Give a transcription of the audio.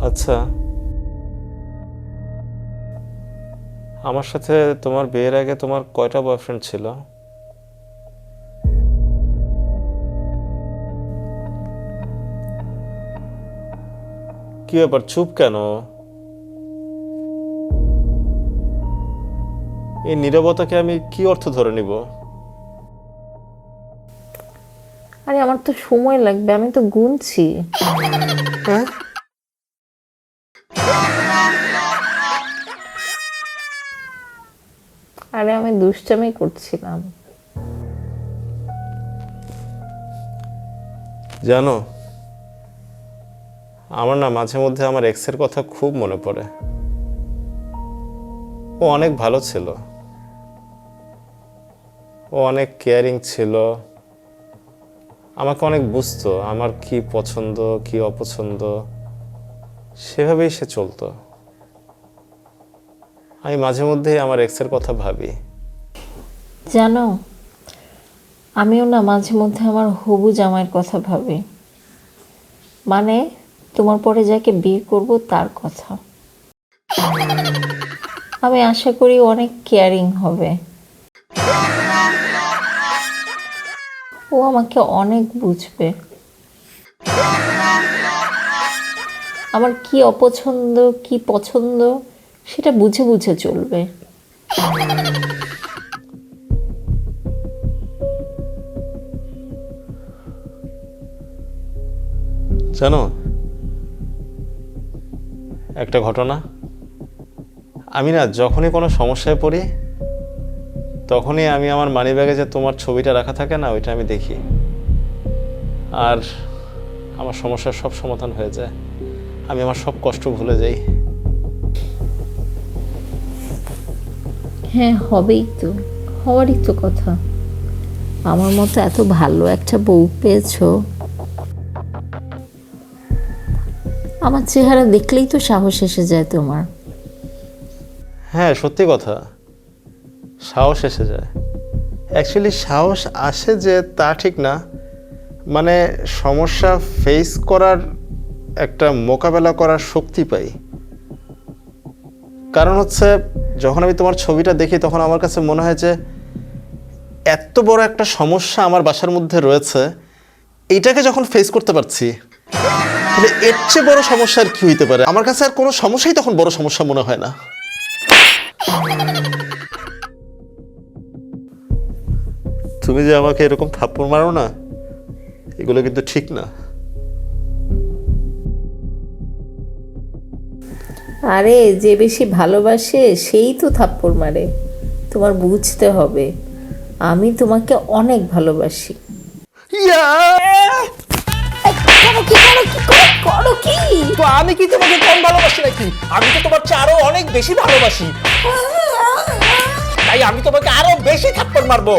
আচ্ছা। আমার সাথে তোমার বিয়ের আগে তোমার কয়টা বয়ফ্রেন্ড ছিল? কি ব্যাপার চুপ কেন? এই নীরবতাকে আমি কি অর্থ ধরে নিব? আরে আমার তো সময় লাগবে আমি তো গুনছি। হ্যাঁ? আরে আমি দুষ্টামি করছিলাম। জানো, আমার না মাঝে মধ্যে আমার এক্সের কথা খুব মনে পড়ে। ও অনেক ভালো ছিল। ও অনেক কেয়ারিং ছিল। আমাকে অনেক বুঝতো, আমার কি পছন্দ, কি অপছন্দ। সেভাবেই সে চলতো। আমি মাঝে মধ্যেই আমার এক্সের কথা ভাবি। জানো, আমিও না মাঝে মধ্যে আমার হবু জামাইয়ের কথা ভাবি। মানে তোমার পরে যাকে বিয়ে করব তার কথা। আমি আশা করি অনেক কেয়ারিং হবে। ও আমাকে অনেক বুঝবে। আমার কি অপছন্দ, কি পছন্দ, সেটা বুঝে বুঝে চলবে। জানো, একটা ঘটনা। আমি না যখনই কোনো সমস্যায় পড়ি, তখনই আমি আমার মানিব্যাগে যে তোমার ছবিটা রাখা থাকে না, ওইটা আমি দেখি। আর আমার সমস্যার সব সমাধান হয়ে যায়। আমি আমার সব কষ্ট ভুলে যাই। হ্যাঁ হবেই তো। হওয়ারই তো কথা। আমার মতো এত ভালো একটা বউ পেয়েছ। আমার চেহারা দেখলেই তো সাহস এসে যায় তোমার। হ্যাঁ সত্যি কথা। সাহস এসে যায়। অ্যাকচুয়ালি সাহস আসে যে তা ঠিক না। মানে সমস্যা ফেস করার একটা মোকাবেলা করার শক্তি পাই। কারণ হচ্ছে, যখন আমি তোমার ছবিটা দেখি, তখন আমার কাছে মনে হয় যে, এত বড় একটা সমস্যা আমার বাসার মধ্যে রয়েছে এইটাকে যখন ফেস করতে পারছি, তাহলে এর চেয়ে বড় সমস্যা আর কি হইতে পারে? আমার কাছে আর কোনো সমস্যাই তখন বড় সমস্যা মনে হয় না। তুমি যে আমাকে এরকম থাপ্পড় মারো না, এগুলো কিন্তু ঠিক না। আরে যে বেশি ভালোবাসে সেই তো থাপ্পড় মারে। তোমার বুঝতে হবে আমি তোমাকে অনেক ভালোবাসি। করো কি করো কি করো করো কি? তো আমি কি তোমাকে কম ভালোবাসি নাকি? আমি তো তোমার চেয়ে আরও অনেক বেশি ভালোবাসি। তাই আমি তোমাকে আরও বেশি থাপ্পড় মারবো।